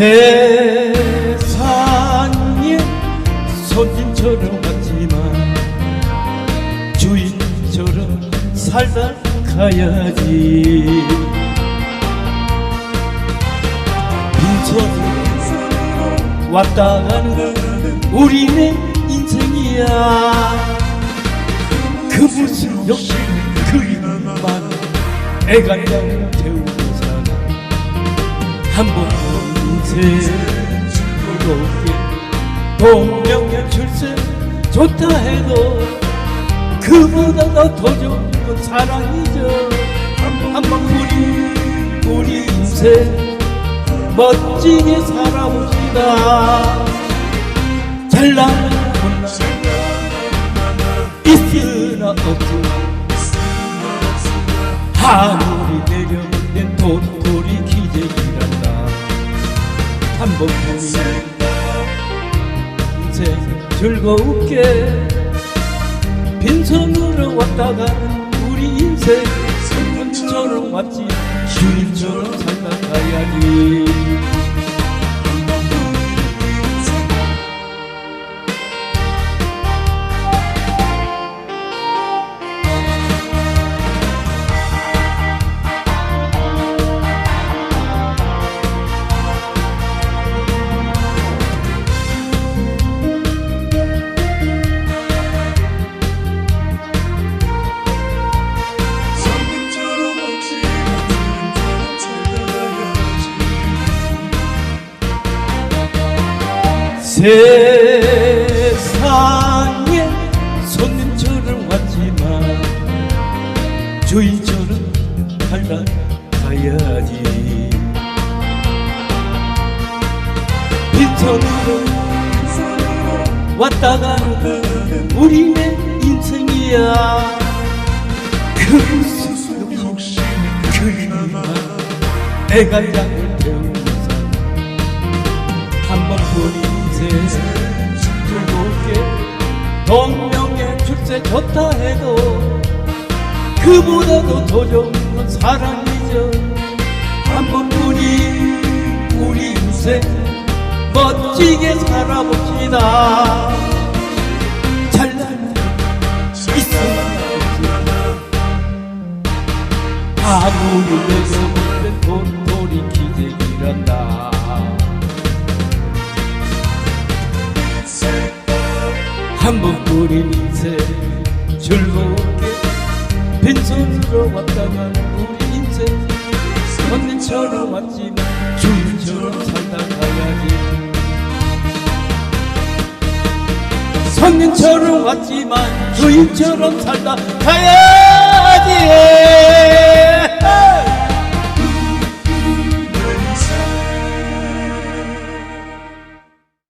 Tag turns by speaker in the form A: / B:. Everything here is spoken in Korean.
A: 세상에 손님처럼 왔지만 주인처럼 살다 가야지. 빈손으로 왔다 가는 우리네 인생이야. 그 무슨 역시 그 이름만 애간장 태우고 사나 한번 인생 즐겁게 동명의 출세 좋다 해도 그보다 더 좋은 건 사랑이죠. 한 번 우리 우리 인생 멋지게 살아봅시다. 잘나는 못나 있으나 없으나 하늘이 내려낸 도토리 기적이란다 한번 보니 인생 즐거울게. 빈손으로 왔다 가는 우리 인생 선물처럼 왔지. 주인처럼 살다 가야지 세상에 손님처럼 왔지만 주인처럼 살다 가야지. 빈손으로 왔다 가는 우리네 인생이야. 그
B: 욕심이
A: 그리만 내가 양을 태우면서 한번 본 인생 즐겁게 동명의 출세 좋다 해도 그보다도 더 좋은 건 사랑이죠. 한번 보니 우리 인생 멋지게 살아봅시다. 잘난 있으나. 아무리 한번 우린 인생 즐겁게 빈손으로 왔다간 우리 인생 선민처럼 왔지만 주인처럼 살다 가야지. 선민처럼 왔지만 주인처럼 살다 가야지